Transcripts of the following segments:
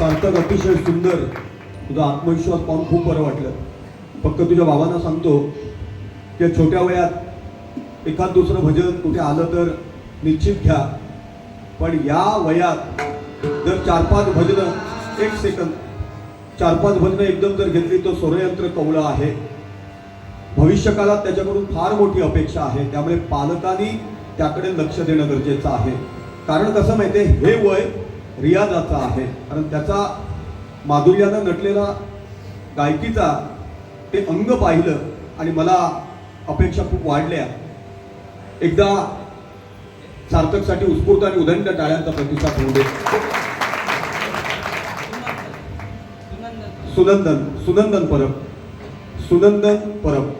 सार्थक अतिशय सुंदर. तुझा आत्मविश्वास पाहून खूप बरं वाटलं. फक्त तुझ्या बाबांना सांगतो की छोट्या वयात एखाद दुसरं भजन कुठे आलं तर निश्चित घ्या. पण या वयात जर चार पाच भजनं एक सेकंद चार पाच भजनं एकदम जर घेतली तर स्वरयंत्र कवळं आहे. भविष्यकालात त्याच्याकडून फार मोठी अपेक्षा आहे. त्यामुळे पालकांनी त्याकडे लक्ष देणं गरजेचं आहे. कारण कसं माहिती आहे हे वय रियाजाचा आहे. कारण त्याचा माधुर्यानं नटलेला गायकीचा ते अंग पाहिलं आणि मला अपेक्षा खूप वाढल्या. एकदा सार्थकसाठी उत्स्फूर्त आणि उदंड टाळ्यांचा प्रतिसाद होऊ दे. सुनंदन. सुनंदन. परब. सुनंदन परब.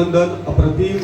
અભિનંદન અપ્રતિમ